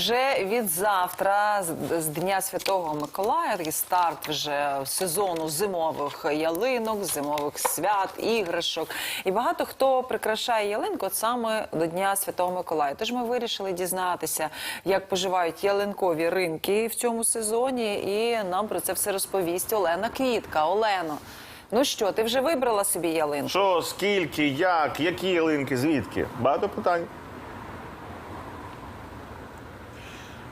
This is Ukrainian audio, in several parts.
Вже від завтра, з- Дня Святого Миколая, такий старт вже сезону зимових ялинок, зимових свят, іграшок. І багато хто прикрашає ялинку саме до Дня Святого Миколая. Тож ми вирішили дізнатися, як поживають ялинкові ринки в цьому сезоні. І нам про це все розповість Олена Квітка. Олено, ну що, ти вже вибрала собі ялинку? Що, скільки, як, які ялинки, звідки? Багато питань.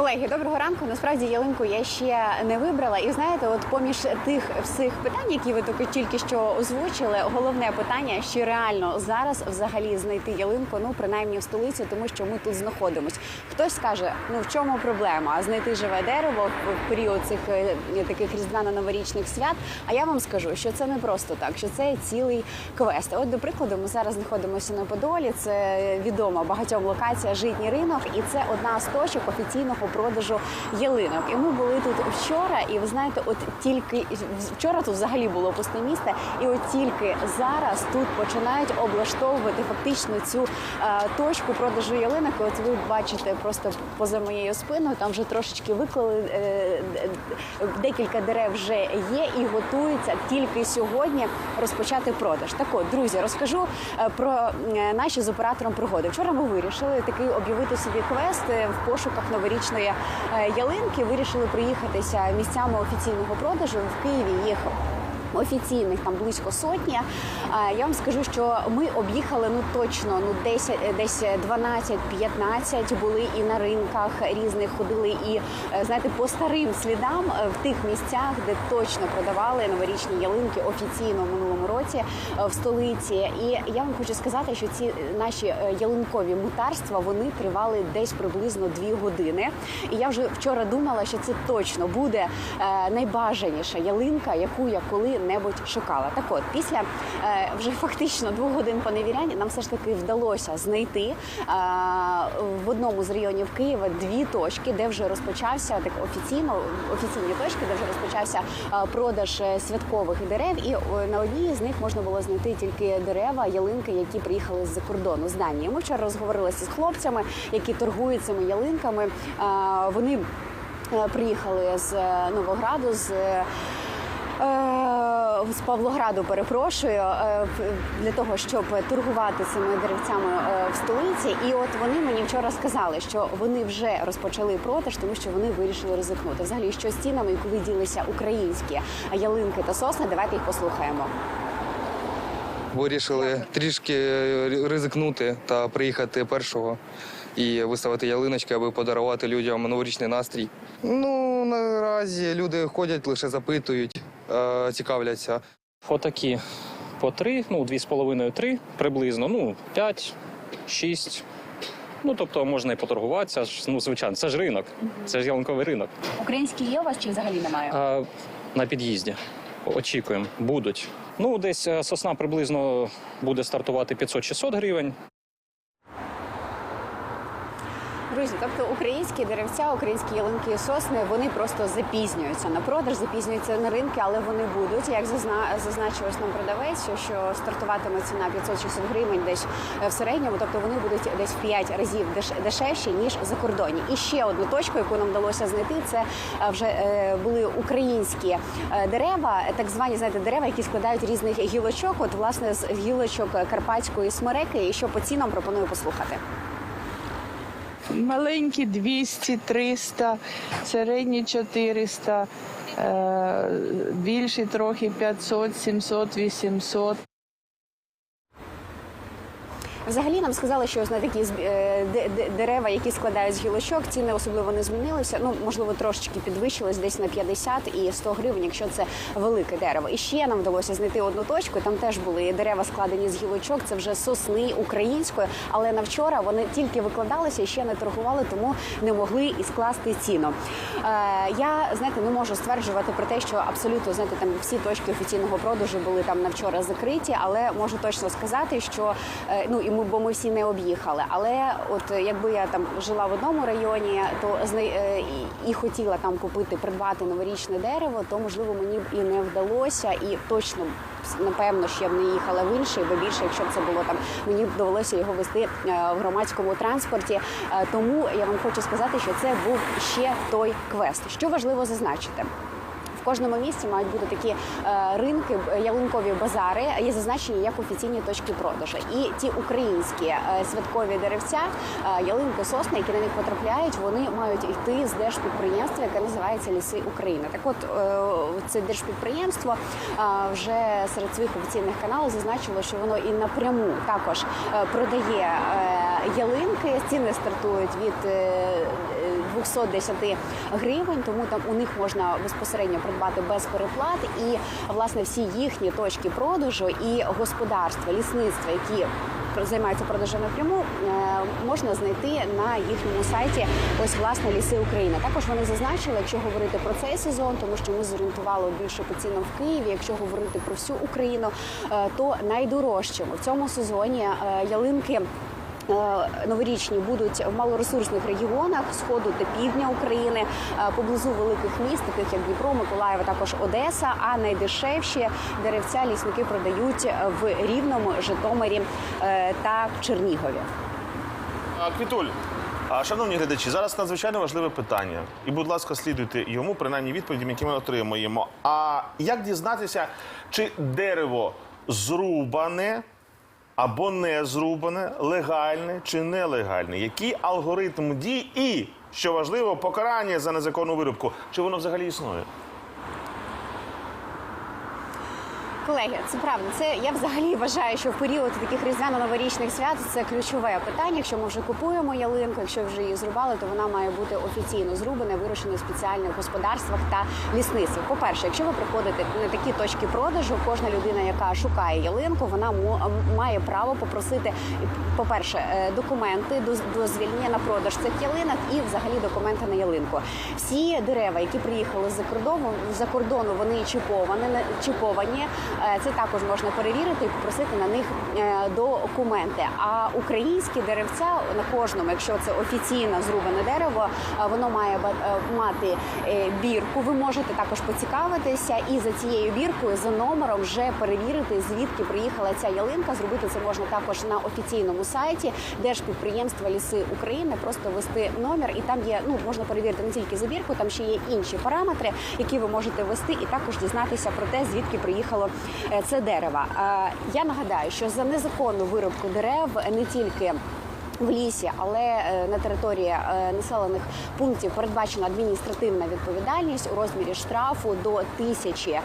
Колеги, доброго ранку. Насправді ялинку я ще не вибрала. І знаєте, от поміж тих всіх питань, які ви тільки- що озвучили, головне питання, чи реально зараз взагалі знайти ялинку, ну принаймні в столиці, тому що ми тут знаходимось. Хтось скаже, ну в чому проблема? Знайти живе дерево в період цих е, таких різдвяно-новорічних свят. А я вам скажу, що це не просто так, що це цілий квест. От, до прикладу, ми зараз знаходимося на Подолі. Це відома багатьом локація Житній ринок, і це одна з точок офіційного продажу ялинок. І ми були тут вчора, і ви знаєте, от тільки вчора тут взагалі було пусте місце, і от тільки зараз тут починають облаштовувати фактично цю е, точку продажу ялинок. І От ви бачите просто поза моєю спиною, там вже трошечки виклали е, декілька дерев вже є і готуються тільки сьогодні розпочати продаж. Так от, друзі, розкажу е, про е, наші з оператором пригоди. Вчора ми вирішили такий об'явити собі квест е, в пошуках новорічної е, ялинки. Вирішили приїхатися місцями офіційного продажу в Києві. Їх Офіційних там близько сотні. А, Я вам скажу, що ми об'їхали ну точно ну 10, е, десь 12-15 були і на ринках різних ходили, і е, знаєте, по старим слідам е, в тих місцях, де точно продавали новорічні ялинки офіційно в минулому році е, в столиці. І я вам хочу сказати, що ці е, наші е, ялинкові мутарства вони тривали десь приблизно дві години. І я вже вчора думала, що це точно буде е, найбажаніша ялинка, яку я коли-небудь шукала. Так от, після е, вже фактично двох годин поневірянь нам все ж таки вдалося знайти е, в одному з районів Києва дві точки, де вже розпочався так офіційно офіційні точки, де вже розпочався е, продаж святкових дерев. І на одній з них можна було знайти тільки дерева, ялинки, які приїхали з-за кордону з Данії. Ми вчора розговорилися з хлопцями, які торгують цими ялинками. Вони приїхали з Новограду з. Е, З Павлограду перепрошую е, для того, щоб торгувати цими деревцями е, в столиці. І от вони мені вчора сказали, що вони вже розпочали продаж, тому що вони вирішили ризикнути. Взагалі, що з цінами і коли ділися українські ялинки та сосни, давайте їх послухаємо. Вирішили трішки ризикнути та приїхати першого і виставити ялиночки, аби подарувати людям новорічний настрій. Ну, наразі люди ходять, лише запитують, е, цікавляться. Отакі по три, ну, дві з половиною три приблизно, ну, п'ять, шість. Ну, тобто можна і поторгуватися. Ну, звичайно, це ж ринок, це ж ялинковий ринок. Українські є у вас чи взагалі немає? А на під'їзді очікуємо, будуть. Ну, десь е, сосна приблизно буде стартувати 500-600 гривень. Друзі, тобто українські деревця, українські ялинки і сосни, вони просто запізнюються на продаж, запізнюються на ринки, але вони будуть. Як зазна- зазначив нам продавець, що- стартуватиме ціна 500-600 гривень десь е, в середньому, тобто вони будуть десь в 5 разів дешевші ніж за кордоні. І ще одну точку, яку нам вдалося знайти, це е, вже е, були українські дерева, так звані знаєте, дерева, які складають різних гілочок. От власне з гілочок карпатської смереки, і що по цінам пропоную послухати. Маленькі 200, 300, середні 400, е, більші трохи 500, 700, 800. Взагалі нам сказали, що на такі е, де- де- дерева, які складають з гілочок, ціни особливо не змінилися. Ну можливо, трошечки підвищились десь на 50 і 100 гривень, якщо це велике дерево. І ще нам вдалося знайти одну точку. Там теж були дерева складені з гілочок. Це вже сосни української, але на вчора вони тільки викладалися і ще не торгували, тому не могли і скласти ціну. Е, я знаєте, не можу стверджувати про те, що абсолютно знаєте, там всі точки офіційного продажу були там на вчора закриті, але можу точно сказати, що е, ну і бо ми всі не об'їхали. Але от е, якби я там жила в одному районі, то е, і, хотіла там купити, придбати новорічне дерево, то можливо мені б і не вдалося, і точно напевно, ще б не їхала в інший, бо більше, якщо б це було там, мені б довелося його вести е, в громадському транспорті. Тому я вам хочу сказати, що це був ще той квест. Що важливо зазначити. В кожному місті мають бути такі е, ринки, ялинкові базари, є зазначені як офіційні точки продажу. І ті українські е, святкові деревця, е, ялинки, сосни, які на них потрапляють, вони мають йти з держпідприємства, яке називається Ліси України. Так, от це держпідприємство вже серед своїх офіційних каналів зазначило, що воно і напряму також продає ялинки. Ціни стартують від 210 гривень, тому там у них можна безпосередньо придбати без переплат. І власне всі їхні точки продажу і господарства, лісництва, які займаються продажем напряму, е, можна знайти на їхньому сайті. Ось власне ліси України. Також вони зазначили, якщо говорити про цей сезон, тому що ми зорієнтували більше по цінам в Києві. Якщо говорити про всю Україну, е, то найдорожчими в цьому сезоні е, ялинки. Е, Новорічні будуть в малоресурсних регіонах сходу та півдня України е, поблизу великих міст, таких як Дніпро, Миколаїв, а також Одеса. А найдешевші деревця лісники продають в Рівному, Житомирі е, та Чернігові. Квітуль, шановні глядачі, зараз надзвичайно важливе питання. І, будь ласка, слідуйте йому, принаймні відповідям, які ми отримуємо. А як дізнатися, чи дерево зрубане або не зрубане, легальне чи нелегальне? Який алгоритм дій і, що важливо, покарання за незаконну вирубку? Чи воно взагалі існує? Колеги, це правда. Це я взагалі вважаю, що в період таких різдвяно-новорічних свят це ключове питання. Якщо ми вже купуємо ялинку, якщо вже її зрубали, то вона має бути офіційно зрубана, вирощена в спеціальних господарствах та лісництвах. По-перше, якщо ви приходите на такі точки продажу, кожна людина, яка шукає ялинку, вона має право попросити, по-перше, е, документи доз- дозвільнення на продаж цих ялинок і взагалі документи на ялинку. Всі дерева, які приїхали з-за кордону, за кордону, вони чіповані, чіповані. Е, Це також можна перевірити і попросити на них е, документи. А українські деревця на кожному, якщо це офіційно зрубане дерево, е, воно має мати бірку. Ви можете також поцікавитися і за цією біркою, за номером, вже перевірити, звідки приїхала ця ялинка. Зробити це можна також на офіційному сайті Держпідприємства Ліси України. Просто ввести номер, і там є ну можна перевірити не тільки забірку, там ще є інші параметри, які ви можете ввести, і також дізнатися про те, звідки приїхало це дерево. Е, Я нагадаю, що за незаконну вирубку дерев не тільки в лісі, але е, на території е, населених пунктів передбачена адміністративна відповідальність у розмірі штрафу до тисячі е,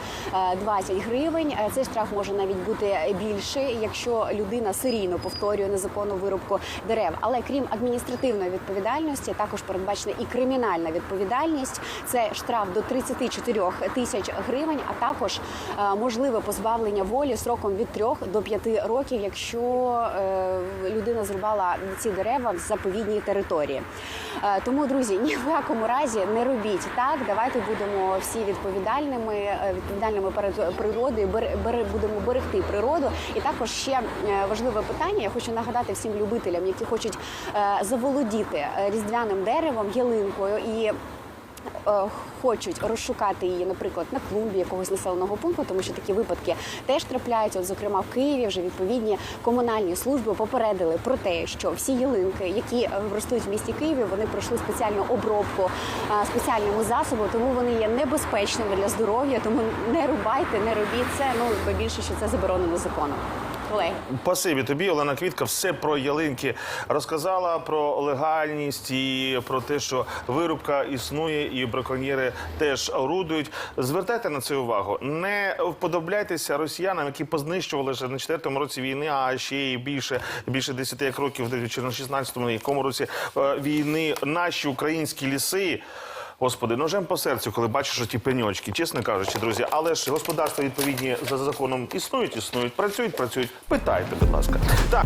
20 гривень. Е, Цей штраф може навіть бути більший, якщо людина серійно повторює незаконну вирубку дерев. Але крім адміністративної відповідальності, також передбачена і кримінальна відповідальність. Це штраф до 34 тисяч гривень, а також можливе позбавлення волі сроком від 3 до 5 років, якщо людина зрубала ці дерева в заповідній території. Е, Тому, друзі, ні в якому разі не робіть так. Давайте будемо всі відповідальними, е, відповідальними перед природою. будемо берегти природу. І також ще е, важливе питання. Я хочу нагадати всім любителям, які хочуть заволодіти різдвяним деревом, ялинкою і хочуть розшукати її, наприклад, на клумбі якогось населеного пункту, тому що такі випадки теж трапляються. От, зокрема, в Києві вже відповідні комунальні служби попередили про те, що всі ялинки, які е, ростуть в місті Києві, вони пройшли спеціальну обробку е, спеціальними засобами, тому вони є небезпечними для здоров'я. Тому не рубайте, не робіть це. Ну більше, що це заборонено законом. Колеги. Спасибі тобі, Олена Квітка, все про ялинки розказала про легальність і про те, що вирубка існує, і браконьєри теж орудують. Звертайте на це увагу. Не вподобляйтеся росіянам, які познищували ще на четвертому році війни, а ще й більше більше 10 як років, чи на 16-му, якому році е, війни наші українські ліси. Господи, ножем по серцю, коли бачиш ті пеньочки, чесно кажучи, друзі. Але ж господарства відповідні за законом існують, існують, працюють, працюють. Питайте, будь ласка. Так.